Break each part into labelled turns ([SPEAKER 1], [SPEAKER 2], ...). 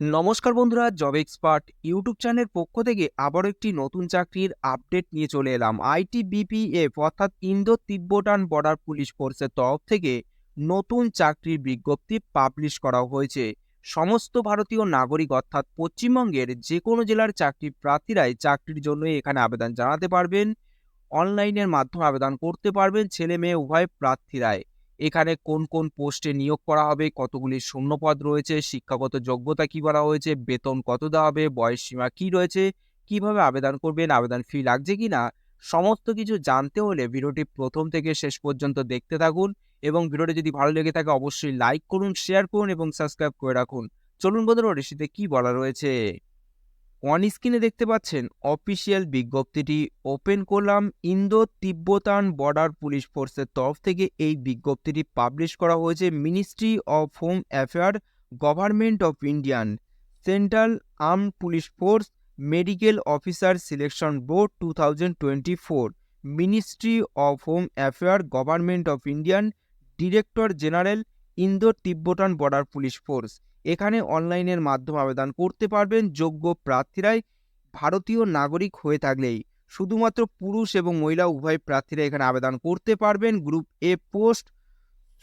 [SPEAKER 1] নমস্কার বন্ধুরা job expert YouTube চ্যানেলের পক্ষ থেকে আবারও একটি নতুন চাকরির আপডেট নিয়ে চলে এলাম। আইটিবিপিএফ অর্থাৎ ইন্দো তিব্বটান বর্ডার পুলিশ ফোর্সের তরফ থেকে নতুন চাকরির বিজ্ঞপ্তি পাবলিশ করা হয়েছে। সমস্ত ভারতীয় নাগরিক, অর্থাৎ পশ্চিমবঙ্গের যে কোনো জেলার চাকরি প্রার্থীরাই চাকরির জন্য এখানে আবেদন জানাতে পারবেন। অনলাইনের মাধ্যমে আবেদন করতে পারবেন ছেলে মেয়ে উভয় প্রার্থীরাই। এখানে কোন কোন পোস্টে নিয়োগ করা হবে, কতগুলি শূন্যপদ রয়েছে, শিক্ষাগত যোগ্যতা কি বলা হয়েছে, বেতন কত দেওয়া হবে, বয়স সীমা কি রয়েছে, কীভাবে আবেদন করবেন, আবেদন ফি লাগছে কি না, সমস্ত কিছু জানতে হলে ভিডিওটি প্রথম থেকে শেষ পর্যন্ত দেখতে থাকুন এবং ভিডিওটি যদি ভালো লেগে থাকে অবশ্যই লাইক করুন শেয়ার করুন এবং সাবস্ক্রাইব করে রাখুন। চলুন বন্ধুরা রেসিতে কি বলা রয়েছে? অন স্ক্রিনে দেখতে পাচ্ছেন অফিসিয়াল বিজ্ঞপ্তিটি ওপেন করলাম। ইন্দো তিব্বতান বর্ডার পুলিশ ফোর্সের তরফ থেকে এই বিজ্ঞপ্তিটি পাবলিশ করা হয়েছে ministry of home affair government of Indian central arm police force medical officer selection board two thousand twenty four ministry of home affair government of Indian director general Indo Tibetan border police force এখানে অনলাইনের মাধ্যমে আবেদন করতে পারবেন যোগ্য প্রার্থীরাই ভারতীয় নাগরিক হয়ে থাকলেই। শুধুমাত্র পুরুষ এবং মহিলা উভয় প্রার্থীরা এখানে আবেদন করতে পারবেন। Group A post,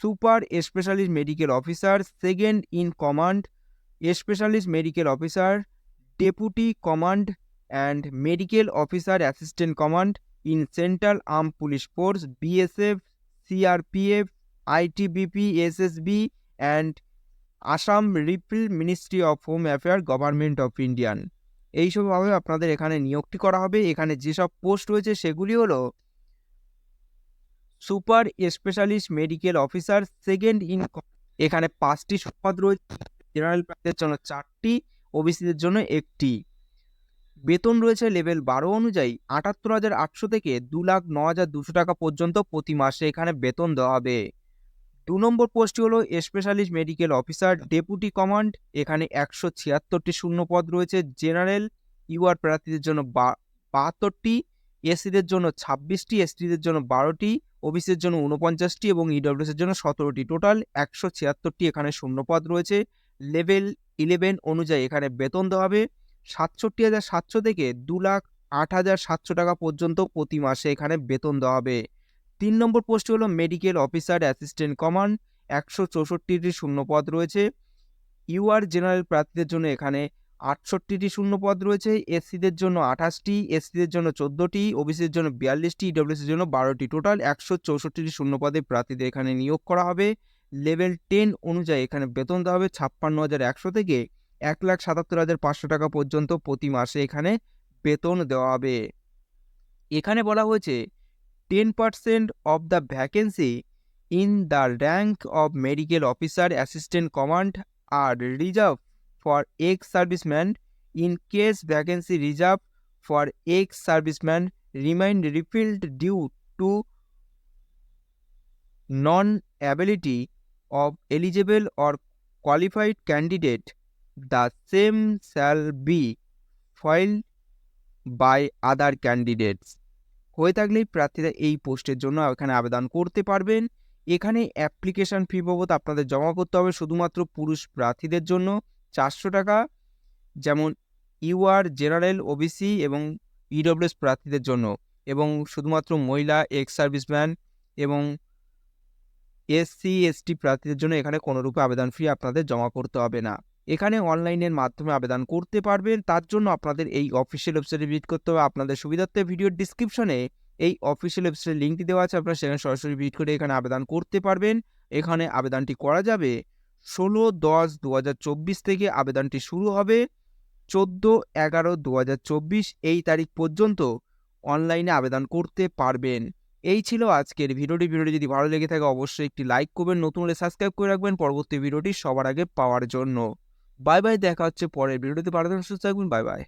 [SPEAKER 1] super specialist medical officer, second in command, specialist medical officer, deputy command and medical officer assistant command in central arm police force BSF CRPF ITBP SSB and Assam rifles ministry of home affair government of Indian. এইসবভাবে আপনাদের এখানে নিয়োগটি করা হবে। এখানে যেসব post রয়েছে সেগুলি হলো super specialist medical officer second in এখানে পাঁচটি পদ রয়েছে। জেনারেল প্রার্থীদের জন্য চারটি, ওবিসিদের জন্য একটি। বেতন রয়েছে লেভেল বারো অনুযায়ী আটাত্তর হাজার আটশো থেকে দু লাখ ন হাজার দুশো টাকা পর্যন্ত প্রতি মাসে এখানে বেতন দেওয়া হবে। দু নম্বর পোস্টটি হলো specialist medical officer deputy command এখানে একশো ছিয়াত্তরটি শূন্য পদ রয়েছে। জেনারেল ইউআর প্রার্থীদের জন্য বাহাত্তরটি, এসসিদের জন্য ছাব্বিশটি, এসটিদের জন্য বারোটি, ওবিসির জন্য উনপঞ্চাশটি এবং ইডব্লিউএসের জন্য সতেরোটি। টোটাল একশো ছিয়াত্তরটি এখানে শূন্যপদ রয়েছে। লেভেল ইলেভেন অনুযায়ী এখানে বেতন দেওয়া হবে। সাতষট্টি হাজার সাতশো থেকে দু লাখ আট হাজার সাতশো টাকা পর্যন্ত প্রতি মাসে এখানে বেতন দেওয়া হবে। তিন নম্বর পোস্ট হলো মেডিকেল অফিসার অ্যাসিস্ট্যান্ট কমান্ড, একশো চৌষট্টিটি শূন্যপদ রয়েছে। ইউআর জেনারেল প্রার্থীদের জন্য এখানে আটষট্টিটি শূন্যপদ রয়েছে, এসসিদের জন্য আঠাশটি, এসসিদের জন্য চোদ্দোটি, ওবিসির জন্য বিয়াল্লিশটি, ইডব্লিউসির জন্য বারোটি। টোটাল একশো চৌষট্টিটি শূন্যপদে প্রার্থীদের এখানে নিয়োগ করা হবে। লেভেল টেন অনুযায়ী এখানে বেতন দেওয়া হবে ছাপ্পান্ন হাজার একশো থেকে এক লাখ সাতাত্তর হাজার পাঁচশো টাকা পর্যন্ত প্রতি মাসে এখানে বেতন দেওয়া হবে। এখানে বলা হয়েছে 10 percent of the vacancy in the rank of medical officer assistant command are reserved for ex-servicemen in case vacancy reserved for ex-servicemen remain refilled due to non-ability of eligible or qualified candidate, the same shall be filed by other candidates. হয়ে থাকলেই প্রার্থীরা এই পোস্টের জন্য এখানে আবেদন করতে পারবেন। এখানে অ্যাপ্লিকেশন ফি বাবদ আপনাদের জমা করতে হবে শুধুমাত্র পুরুষ প্রার্থীদের জন্য চারশো টাকা। যেমন ইউআর জেনারেল ওবিসি এবং ইডব্লিউএস প্রার্থীদের জন্য এবং শুধুমাত্র মহিলা এক্স সার্ভিসম্যান এবং এসসি এসটি প্রার্থীদের জন্য এখানে কোনোরূপে আবেদন ফি আপনাদের জমা করতে হবে না। এখানে অনলাইনের মাধ্যমে আবেদন করতে পারবেন। তার জন্য আপনাদের এই অফিসিয়াল ওয়েবসাইটে ভিজিট করতে হবে। আপনাদের সুবিধার্থে ভিডিওর ডিসক্রিপশনে এই অফিসিয়াল ওয়েবসাইটের লিঙ্কটি দেওয়া আছে। আপনারা সেখানে সরাসরি ভিজিট করে এখানে আবেদন করতে পারবেন। এখানে আবেদনটি করা যাবে ষোলো দশ দু থেকে আবেদনটি শুরু হবে চোদ্দ এগারো দু এই তারিখ পর্যন্ত অনলাইনে আবেদন করতে পারবেন। এই ছিল আজকের ভিডিওটি। ভিডিওটি যদি ভালো লেগে থাকে, অবশ্যই একটি লাইক করবেন। নতুন হলে সাবস্ক্রাইব করে রাখবেন। পরবর্তী ভিডিওটি সবার আগে পাওয়ার জন্য। বাই বাই দেখা হচ্ছে পরের ভিডিওতে পারবেন সুস্থ থাকবেন বাই বাই